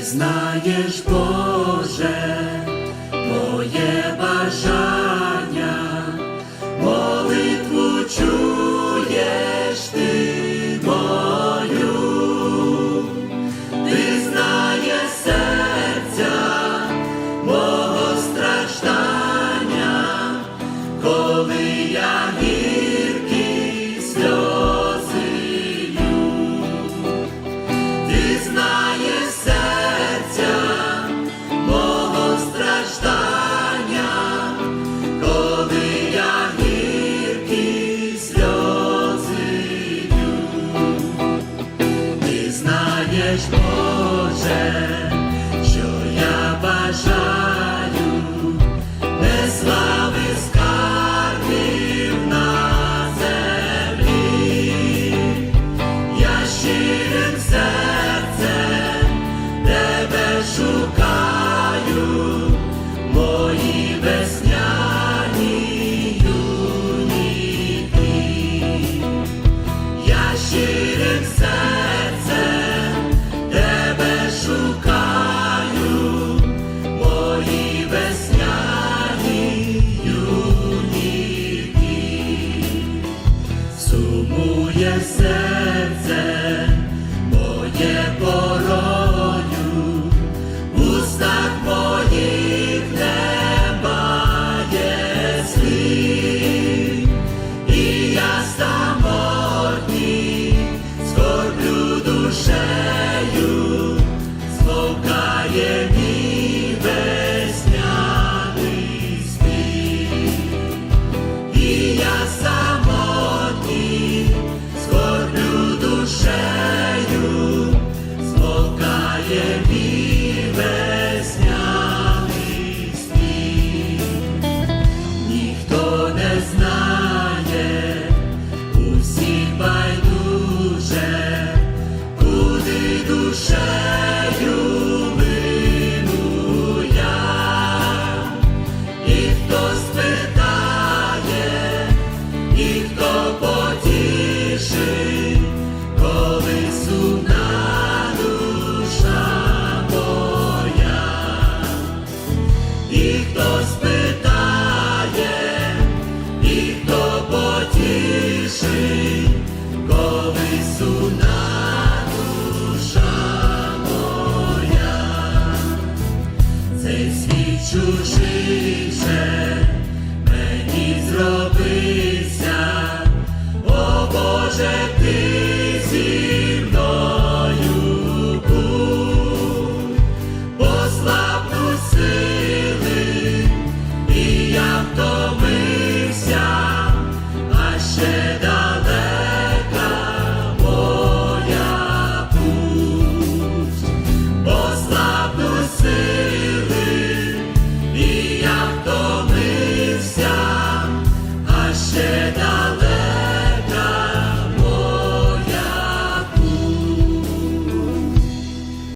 ти знаєш, Боже, моє. Lord. the sun. хто спитає, і хто потішить, коли суна душа моя, цей мені зробився, о Боже ти. Canada.